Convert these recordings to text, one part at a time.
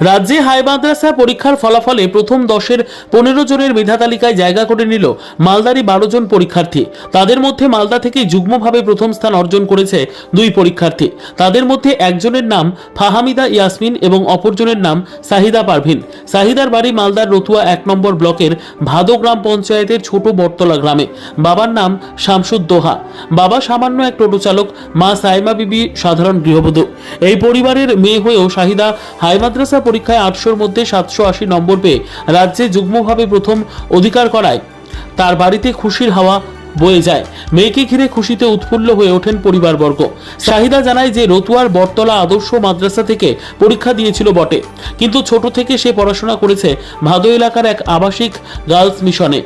রাজ্যে হাই মাদ্রাসা পরীক্ষার ফলাফলে প্রথম দশের পনেরো জনের মেধা তালিকায় জায়গা করে নিল মালদারি বারো জন পরীক্ষার্থী। তাদের মধ্যে মালদা থেকে যুগ্মভাবে প্রথম স্থান অর্জন করেছে দুই পরীক্ষার্থী। তাদের মধ্যে একজনের নাম ফাহামিদা ইয়াসমিন এবং অপরজনের নাম সাহিদা পারভিন। সাহিদার বাড়ি মালদার রতুয়া এক নম্বর ব্লকের ভাদো গ্রাম পঞ্চায়েতের ছোট বটতলা গ্রামে। বাবার নাম শামসুদ্দোহা বাবা সামান্য এক টোটো চালক, মা সাইমা বিবি সাধারণ গৃহবধূ। এই পরিবারের মেয়ে হয়েও শাহিদা হাই মাদ্রাসা পরীক্ষায় আটশোর মধ্যে সাতশো আশি নম্বর পেয়ে রাজ্যে যুগ্মভাবে প্রথম অধিকার করায়। তার বাড়িতে খুশির হাওয়া বয়ে যায়। মেয়েকে ঘিরে খুশিতে উৎফুল্ল হয়ে ওঠেন পরিবারবর্গ। শাহিদা জানায় যে, রতুয়ার বটতলা আদর্শ মাদ্রাসা থেকে পরীক্ষা দিয়েছিল বটে। কিন্তু ছোট থেকে সে পড়াশোনা করেছে ভাদো এলাকার এক আবাসিক গার্লস মিশনে।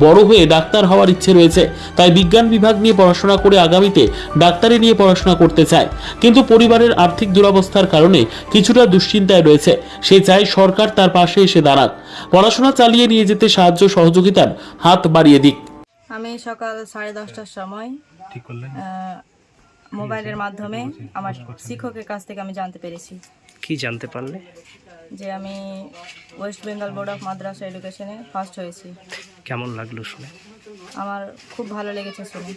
বড় হয়ে ডাক্তার হওয়ার ইচ্ছে রয়েছে। তাই বিজ্ঞান বিভাগ নিয়ে পড়াশোনা করে আগামীতে ডাক্তারি নিয়ে পড়াশোনা করতে চায়। কিন্তু পরিবারের আর্থিক দুরবস্থার কারণে কিছুটা দুশ্চিন্তায় রয়েছে। সে চায় সরকার তার পাশে এসে দাঁড়াক। পড়াশোনা চালিয়ে নিয়ে যেতে সাহায্য সহযোগিতার হাত বাড়িয়ে দিক। আমি সকাল সাড়ে দশটার সময় আহ, মোবাইলের মাধ্যমে আমার শিক্ষকের কাছ থেকে আমি জানতে পেরেছি। কি জানতে পারলে? যে আমি West Bengal board of madrasa এডুকেশনে first হয়েছি। কেমন লাগল শুনে? আমার খুব ভালো লেগেছে শুনে।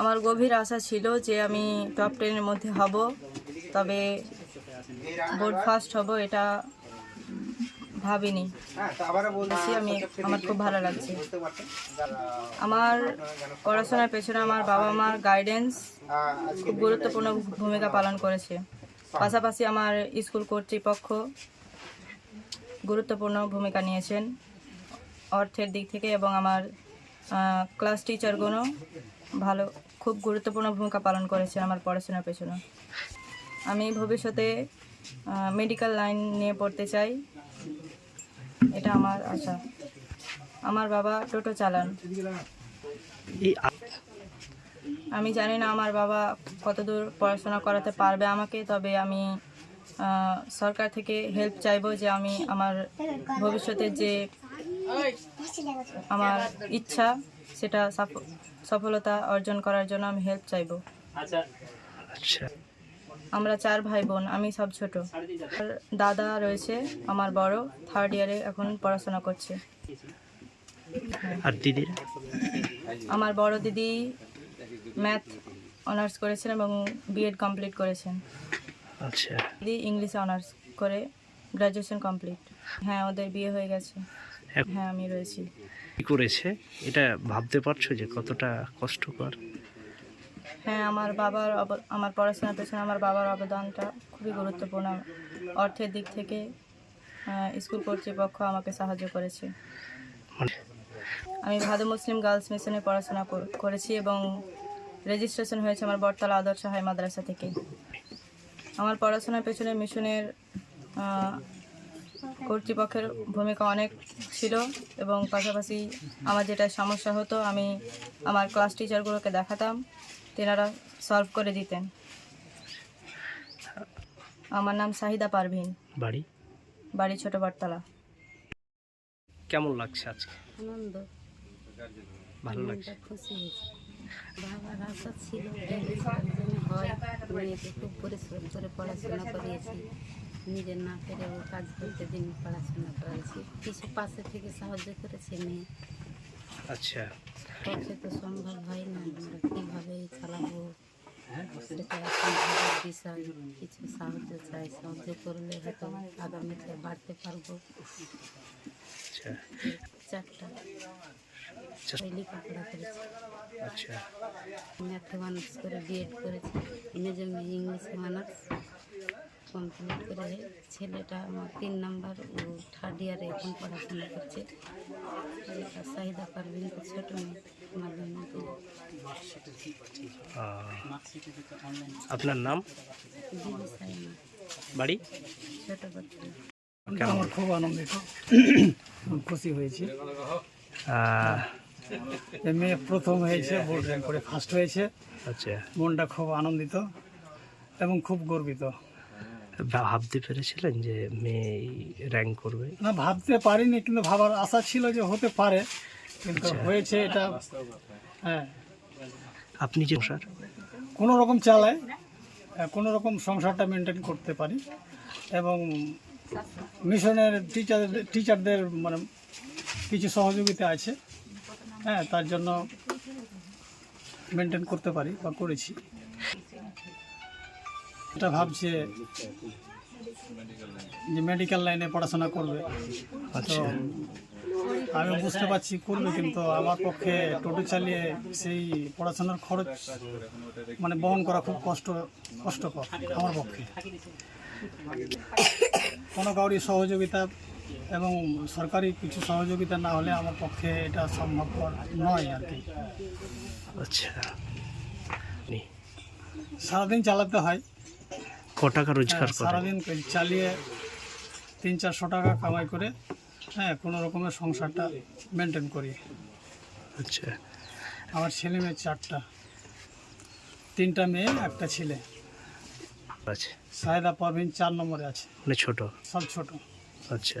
আমার গভীর আশা ছিল যে আমি টপ টেনের মধ্যে হব তবে বোর্ড ফার্স্ট হব এটা ভাবিনি। বেশি আমি আমার খুব ভালো লাগছে। আমার পড়াশোনার পেছনে আমার বাবা মার গাইডেন্স খুব গুরুত্বপূর্ণ ভূমিকা পালন করেছে। পাশাপাশি আমার স্কুল কর্তৃপক্ষ গুরুত্বপূর্ণ ভূমিকা নিয়েছেন অর্থের দিক থেকে এবং আমার ক্লাস টিচারগুলো ভালো খুব গুরুত্বপূর্ণ ভূমিকা পালন করেছে আমার পড়াশোনার পেছনে। আমি ভবিষ্যতে মেডিকেল লাইন নিয়ে পড়তে চাই। এটা আমার আশা। আমার বাবা টোটো চালান। আমি জানি না আমার বাবা কতদূর পড়াশোনা করাতে পারবে আমাকে তবে আমি সরকার থেকে হেল্প চাইব যে আমি আমার ভবিষ্যতের যে আমার ইচ্ছা সেটা সফলতা অর্জন করার জন্য আমি হেল্প চাইব। আচ্ছা। আমরা চার ভাই বোন আমি সব ছোট। দাদা রয়েছে আমার বড় থার্ড ইয়ারে এখন পড়াশোনা করছে। আর দিদিরা আমার বড় দিদি ম্যাথ অনার্স করেছেন এবং বিএড কমপ্লিট করেছেন। আচ্ছা। দিদি ইংলিশে অনার্স করে গ্র্যাজুয়েশন কমপ্লিট হ্যাঁ ওদের বিয়ে হয়ে গেছে। হ্যাঁ আমি রয়েছি। কি করেছে? এটা ভাবতে পারছ যে কতটা কষ্টকর? হ্যাঁ আমার বাবার আমার পড়াশোনার পেছনে আমার বাবার অবদানটা খুবই গুরুত্বপূর্ণ। অর্থের দিক থেকে স্কুল কর্তৃপক্ষ আমাকে সাহায্য করেছে। মানে আমি ভাদু মুসলিম গার্লস মিশনে পড়াশোনা করেছি এবং রেজিস্ট্রেশন হয়েছে আমার বটতলা আদর্শ হাই মাদ্রাসা থেকে। আমার পড়াশোনার পেছনে মিশনের কর্তৃপক্ষের ভূমিকা অনেক ছিল এবং পাশাপাশি আমার যেটা সমস্যা হতো আমি আমার ক্লাস টিচারগুলোকে দেখাতাম তেনারা সলভ করে দিতেন। আমার নাম সাহিদা পারভিন। বাড়ি? বাড়ি ছোট বটতলা। কেমন লাগছে আজকে? আনন্দ। ভালো লাগছে? খুশি বাবার আশা ছিল। হয় মেয়েকে খুব পরিশ্রম করে পড়াশোনা করিয়েছি। নিজের না পেরেও কাজ করতে দিন পড়াশোনা করাইছি কিছু পাশে থেকে সাহায্য করেছে মেয়ে। আচ্ছা। পক্ষে তো সম্ভব হয় না। আমরা কীভাবে চালাবো? বিষয়। কিছু সাহায্য চাই। সাহায্য করলে হয়তো আগামীতে বাড়তে পারব। আচ্ছা। চারটা। লেখাপড়া করেছি আচ্ছা। ম্যাথে অনার্স করে বিএড করেছি। অনার্স কমপ্লিট করে ছেলেটা আমার তিন নাম্বার ও থার্ড ইয়ারে এখন পড়াশোনা করছে। তো ছোটো মেয়ে মাধ্যমিক আপনার নাম? বাড়ি? ছোটো আমার খুব আনন্দিত। খুশি হয়েছি। মেয়ে প্রথম হয়েছে বোর্ড র্যাঙ্ক করে ফার্স্ট হয়েছে। আচ্ছা। মনটা খুব আনন্দিত এবং খুব গর্বিত। ভাবতে পেরেছিলেন যে মেয়ে র্যাঙ্ক করবে? না ভাবতে পারিনি কিন্তু ভাবার আশা ছিল যে হতে পারে কিন্তু হয়েছে এটা হ্যাঁ। আপনি যে স্যার কোনো রকম চালায় কোনো রকম সংসারটা মেনটেন করতে পারি। এবং মিশনের টিচার টিচারদের মানে কিছু সহযোগিতা আছে। হ্যাঁ তার জন্য মেনটেন করতে পারি বা করেছি। এটা ভাবছে যে মেডিকেল লাইনে পড়াশোনা করবে। তো আচ্ছা। আমি বুঝতে পারছি করবে কিন্তু আমার পক্ষে টোটো চালিয়ে সেই পড়াশোনার খরচ মানে বহন করা খুব কষ্ট কষ্টকর আমার পক্ষে। কোনো কাউরি সহযোগিতা এবং সরকারি কিছু সহযোগিতা না হলে আমার পক্ষে এটা সম্ভবপর নয় আর কি। আচ্ছা। সারাদিন চালাতে হয়। ক টাকা রোজগার হ্যাঁ, সারাদিন চালিয়ে তিন চারশো টাকা কামাই করে হ্যাঁ কোনো রকমের সংসারটা মেনটেন করি। আচ্ছা। আমার ছেলে মেয়ে চারটা। তিনটা মেয়ে একটা ছেলে। আচ্ছা। সাহেদা পারভিন চার নম্বরে আছে। মানে ছোট? সব ছোট। আচ্ছা।